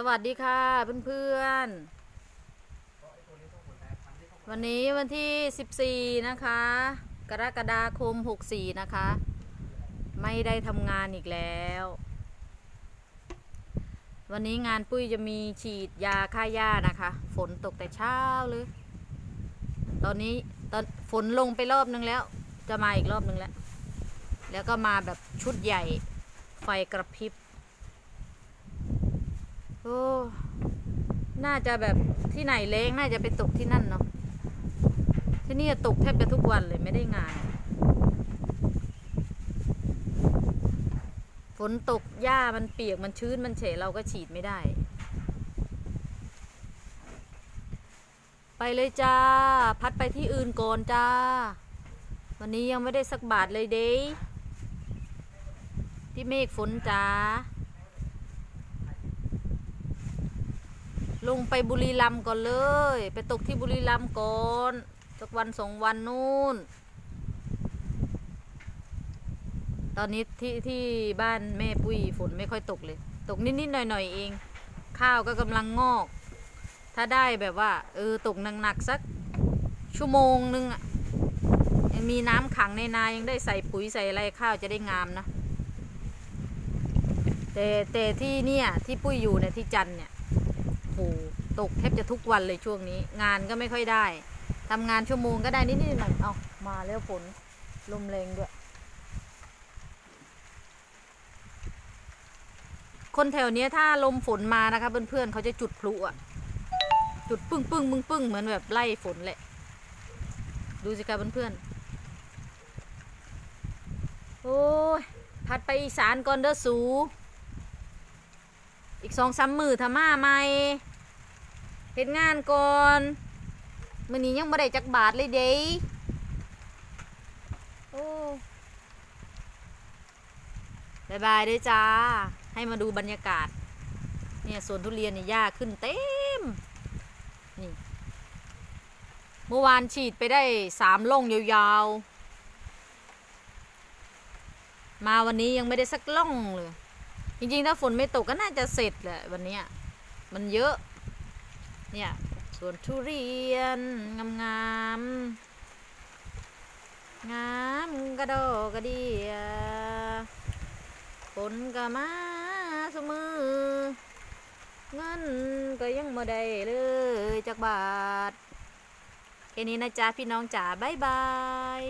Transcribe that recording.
สวัสดีค่ะเพื่อนๆ วันนี้วันที่ 14 นะคะ กรกฎาคม 64 นะคะ ไม่ได้ทำงานอีกแล้ว วันนี้งานปุ้ยจะมีฉีดยาฆ่าหญ้านะคะ ฝนตกแต่เช้าเลย ตอนนี้ตอนฝนลงไปรอบนึงแล้ว จะมาอีกรอบนึงแล้ว แล้วก็มาแบบชุดใหญ่ไฟกระพริบ อ้ น่าจะแบบที่ไหนเล้งน่าจะไปตกที่นั่นเนาะ ที่นี่ตกแทบจะทุกวันเลยไม่ได้งาน ฝนตกหญ้ามันเปียกมันชื้นมันเฉะเราก็ฉีดไม่ได้ ไปเลยจ้า พัดไปที่อื่นก่อนจ้า วันนี้ยังไม่ได้สักบาทเลยเด้พี่เมฆฝนจ้า ลงไปบุรีรัมย์ก่อนเลย ไปตกที่บุรีรัมย์ก่อนสักวันสองวันนู่น ตอนนี้ที่ที่บ้านแม่ปุ้ยฝนไม่ค่อยตกเลย ตกนิดๆหน่อยๆเอง ข้าวก็กำลังงอก ถ้าได้แบบว่า เออตกหนักๆสักชั่วโมงนึงอะยังมีน้ำขังในนายังได้ใส่ปุ๋ยใส่อะไรข้าวจะได้งามนะแต่แต่ที่เนี่ยที่ปุ้ยอยู่เนี่ยที่จันเนี่ย หตกแทบจะทุกวันเลยช่วงนี้ งานก็ไม่ค่อยได้ทำงานชั่วโมงก็ได้นิดๆหน่อยเอามาแล้วฝนลมแรงด้วย คนแถวเนี้ยถ้าลมฝนมานะคะเพื่อนๆเขาจะจุดพลุอะ จุดปึ้งปึ้งปึ้งปึ้งเหมือนแบบไล่ฝนแหละ ดูสิคะเพื่อนๆโอ้ยพัดไปอีสานก่อนเด้อสู อีกสองสามมือทามาใหม่ เฮ็ดงานก่อนมื้อนี้ยังบ่ได้จักบาทเลยเด้โอ้บายบายเด้อจ้า ให้มาดูบรรยากาศ เนี่ยสวนทุเรียนเนี่ยหญ้าขึ้นเต็ม นี่ เมื่อวานฉีดไปได้สามล่องยาวๆ มาวันนี้ยังไม่ได้สักล่องเลย จริงๆ ถ้าฝนไม่ตกก็น่าจะเสร็จแหละวันนี้ มันเยอะ เนี่ยสวนทุเรียน งามงามงามกระโดกระเดียฝนก็มาสมือ เงินก็ยังไม่ได้เลยจากบาท แค่นี้นะจ๊ะพี่น้องจ๋าบ๊ายบาย